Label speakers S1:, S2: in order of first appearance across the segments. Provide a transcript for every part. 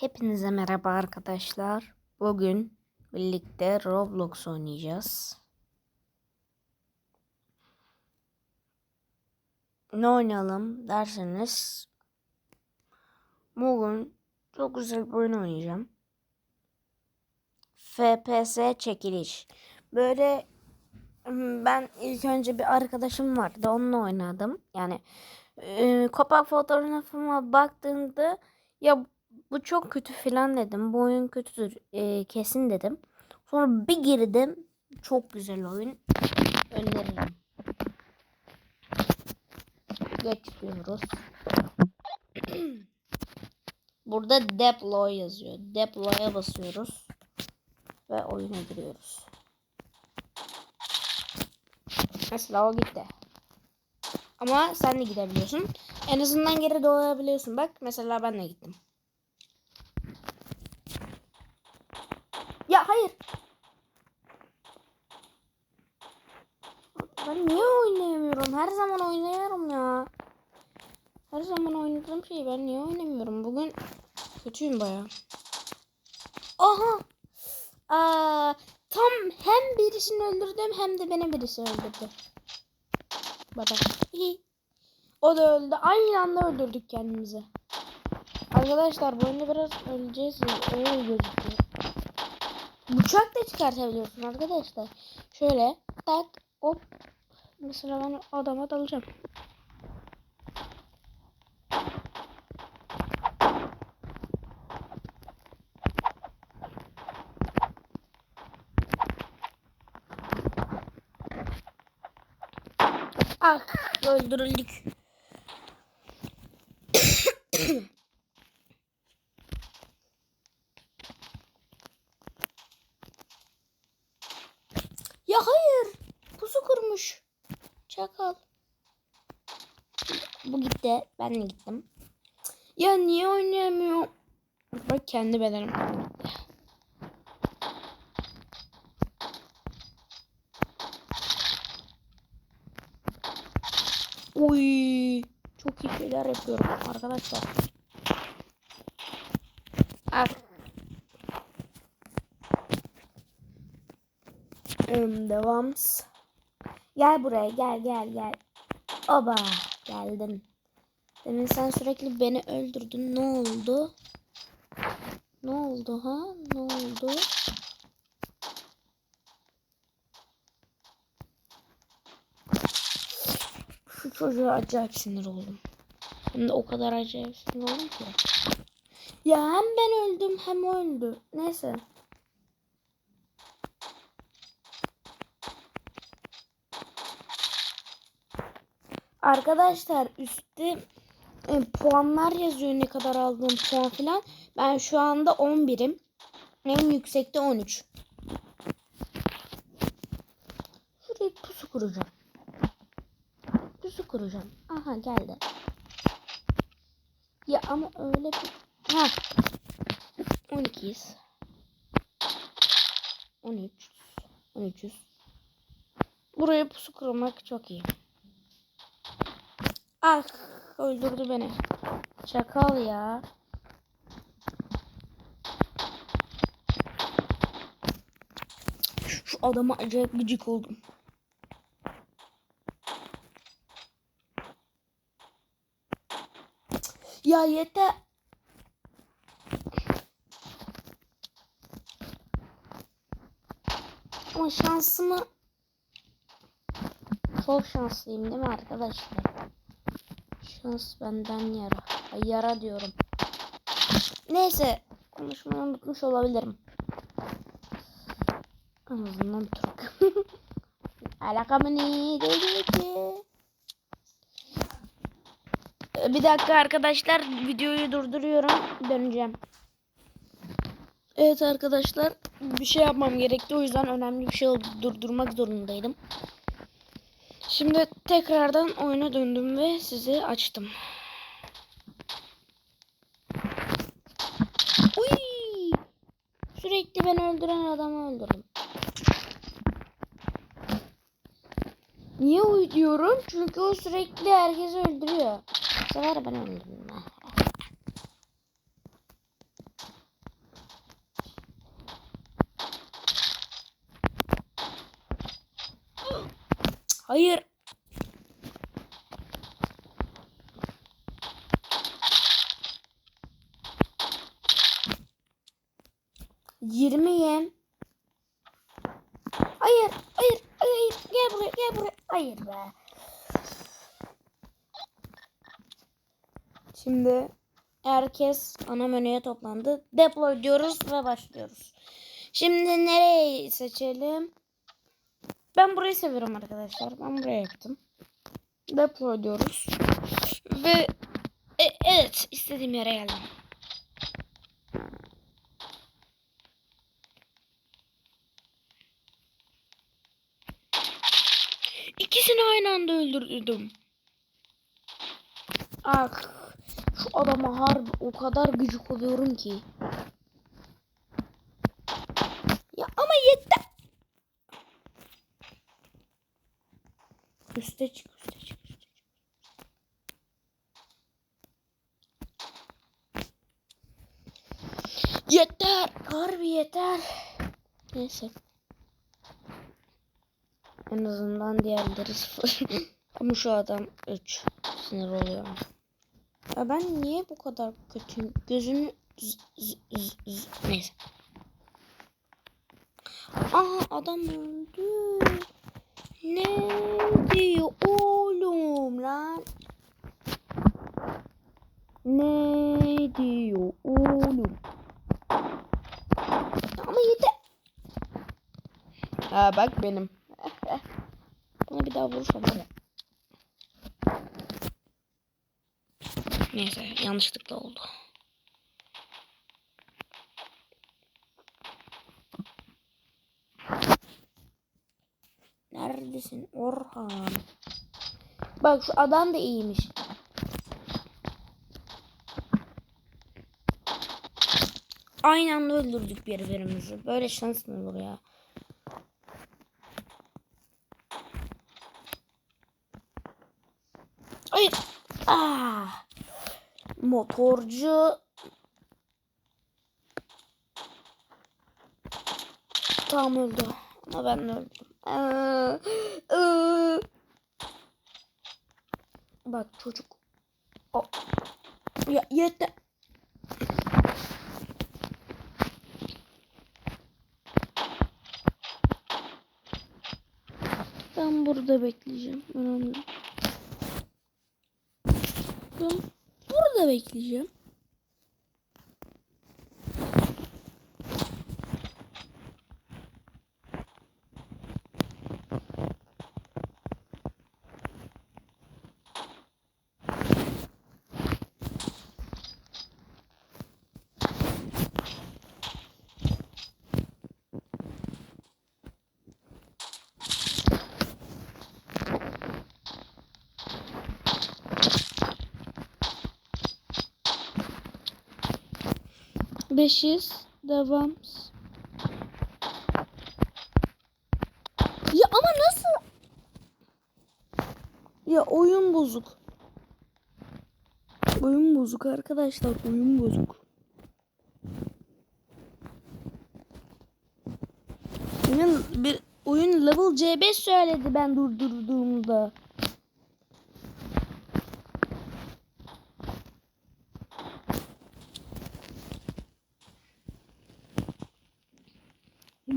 S1: Hepinize merhaba arkadaşlar. Bugün birlikte Roblox oynayacağız. Ne oynayalım derseniz bugün çok güzel bir oyun oynayacağım. FPS çekiliş. Böyle hmm, ben ilk önce bir arkadaşım vardı. Onunla oynadım. Yani e, kapak fotoğrafıma baktığımda ya bu çok kötü falan dedim. Bu oyun kötüdür e, kesin dedim. Sonra bir girdim. Çok güzel oyun. Öneririm. Geçiyoruz. Burada deploy yazıyor. Deploy'a basıyoruz. Ve oyuna giriyoruz. Mesela o gitti. Ama sen de gidebiliyorsun. En azından geri doğabiliyorsun. Bak mesela ben de gittim. Ya hayır. Ben niye oynayamıyorum? Her zaman oynayarım ya. Her zaman oynadığım şeyi ben niye oynamıyorum? Bugün kötüyüm baya. Aha. Aa, tam hem birisini öldürdüm hem de beni birisi öldürdü. Baba. O da öldü. Aynı anda öldürdük kendimizi. Arkadaşlar bu oyunda biraz öleceğiz. Öyle gözüküyor. Bıçak da çıkartabiliyorsun arkadaşlar. Şöyle tak hop. Mesela ben adama dalacağım. Ah öldürüldük. ya hayır. Pusu kurmuş. Çakal. Bu gitti. Ben de gittim. Ya niye oynayamıyorum? Bak kendi bedenim. Oy, çok iyi şeyler yapıyorum arkadaşlar. Ah. Um, devam. Gel buraya gel gel gel. Oba geldin. Demin sen sürekli beni öldürdün. Ne oldu? Ne oldu ha? Ne oldu? Şu çocuğa acayip sinir oldum. Hem de o kadar acayip sinir oldum ki. Ya hem ben öldüm hem öldü. Neyse. Arkadaşlar üstte e, puanlar yazıyor ne kadar aldığım puan falan. Ben şu anda 11'im. En yüksekte 13. Şuraya pusu kuracağım. Pusu kuracağım. Aha geldi. Ya ama öyle bir... Ha. 12'yiz. 13. 13'üz. Buraya pusu kurmak çok iyi. Ah öldürdü beni. Çakal ya. Şu adama acayip gıcık oldum. Ya yeter. Ama şansımı çok şanslıyım değil mi arkadaşlar? Şans benden yara. Ay, yara diyorum. Neyse. Konuşmayı unutmuş olabilirim. En azından Türk. Alakamı ne dedi Bir dakika arkadaşlar videoyu durduruyorum. Döneceğim. Evet arkadaşlar bir şey yapmam gerekti. O yüzden önemli bir şey oldu. Durdurmak zorundaydım. Şimdi tekrardan oyuna döndüm ve sizi açtım. Sürekli beni öldüren adamı öldürdüm. Niye uy? Çünkü o sürekli herkesi öldürüyor. Bu sefer ben öldürdüm. Hayır. Yirmiyim. Hayır, hayır, hayır, gel buraya, gel buraya. Hayır be. Şimdi herkes ana menüye toplandı. Deploy diyoruz ve başlıyoruz. Şimdi nereyi seçelim? Ben burayı seviyorum arkadaşlar. Ben buraya yaptım. Deploy diyoruz. Ve e, evet istediğim yere geldim. İkisini aynı anda öldürdüm. Ah, şu adama harbi o kadar gıcık oluyorum ki. Ya ama yeter. Üste çık, üste çık. Yeter, harbi yeter. Neyse. En azından diğerleri sıfır. Ama şu adam 3 sinir oluyor. Ya ben niye bu kadar kötüyüm? Gözünü neyse. Aha adam öldü. Ne diyor oğlum lan? Ne diyor oğlum? Ama yeter. Ha bak benim. Bana bir daha vurursam böyle. Neyse yanlışlıkla oldu. Neredesin Orhan? Bak şu adam da iyiymiş. Aynı anda öldürdük birbirimizi. Böyle şans mı olur ya? Hayır. Ah. Motorcu. Tam öldü. Ama ben öldüm. Aa, aa. Bak çocuk. O. Ya yeter. Ben burada bekleyeceğim. Önemli. Ben burada bekleyeceğim. Beşiz. Devam. Ya ama nasıl? Ya oyun bozuk. Oyun bozuk arkadaşlar. Oyun bozuk. Oyun bir oyun level C5 söyledi ben durdurduğumda.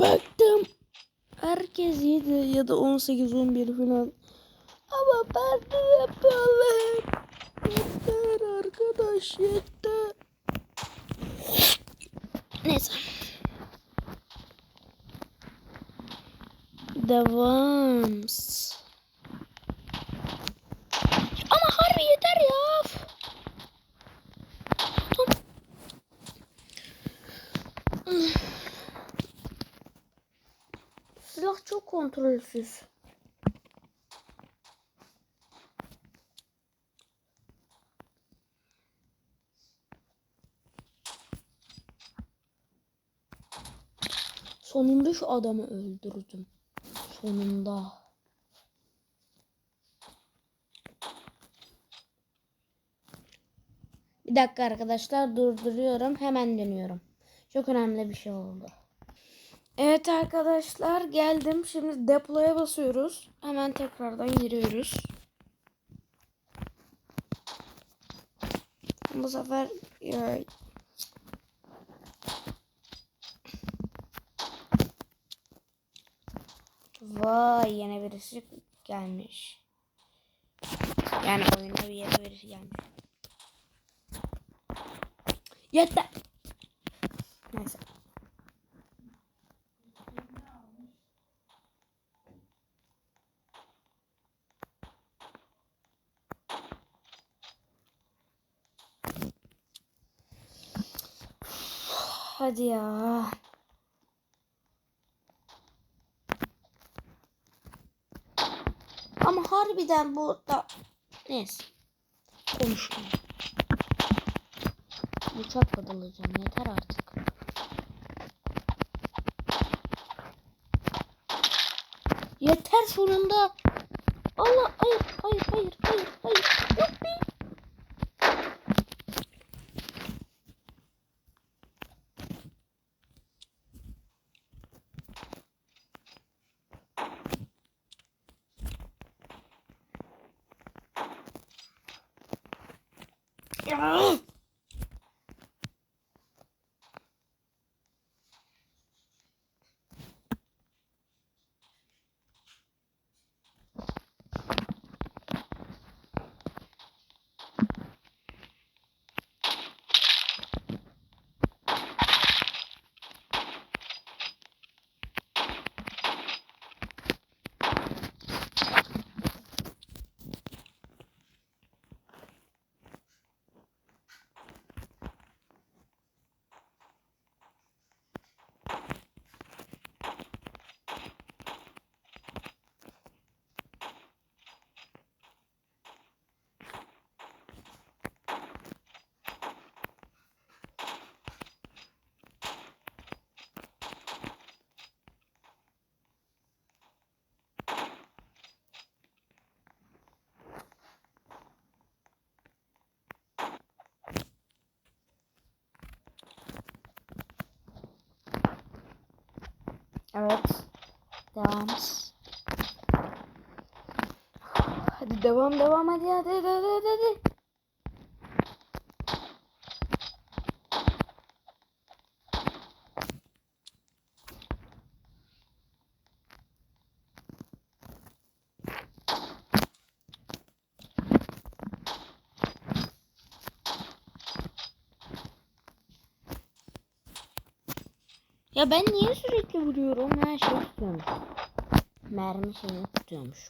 S1: Baktım. Herkes 7 ya da 18 11 falan. Ama ben de yapalım. Yeter arkadaş yeter. Neyse. Devam. Ama harbi yeter ya. Tamam. Silah çok kontrolsüz. Sonunda şu adamı öldürdüm. Sonunda. Bir dakika arkadaşlar durduruyorum. Hemen dönüyorum. Çok önemli bir şey oldu. Evet arkadaşlar geldim. Şimdi deploya basıyoruz. Hemen tekrardan giriyoruz. Bu sefer Vay yine birisi gelmiş. Yani oyuna bir yere birisi gelmiş. Yeter. Neyse. Hadi ya. Ama harbiden bu da neyse. Konuşmayayım. Bıçak kadalayacağım yeter artık. Yeter sonunda. Allah hayır hayır hayır hayır hayır. Yuppi. Ya. Evet. Devam. Hadi devam devam hadi hadi hadi hadi hadi. hadi. Ya ben niye sürekli vuruyorum? Her şey tutuyormuş. Mermi şeyini tutuyormuş.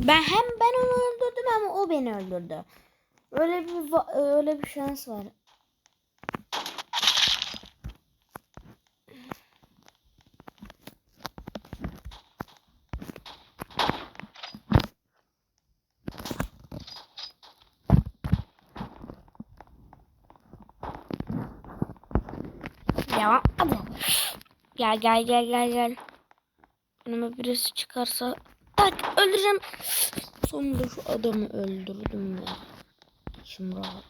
S1: Ben hem ben onu öldürdüm ama o beni öldürdü. Öyle bir öyle bir şans var. Devam. Hadi. Gel gel gel gel gel. Önüme birisi çıkarsa tak öldüreceğim. Sonunda şu adamı öldürdüm ya. Şimdi rahat.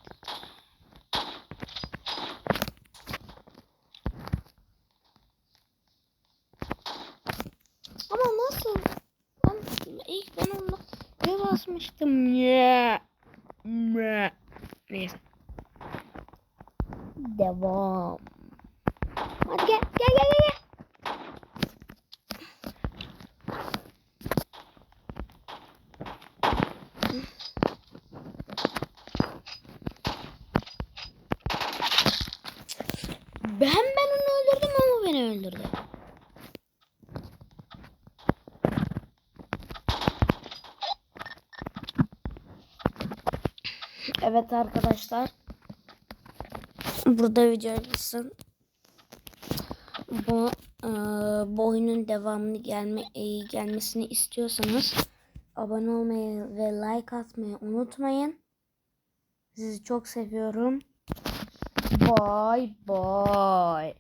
S1: Ama nasıl? Ben ilk ben onda ne basmıştım. Ya. Neyse. Devam. Hadi gel gel gel gel. Ben ben onu öldürdüm ama beni öldürdü. Evet arkadaşlar. Burada video bitsin. Bu e, bu oyunun devamını gelme e, gelmesini istiyorsanız abone olmayı ve like atmayı unutmayın. Sizi çok seviyorum. Bye bye.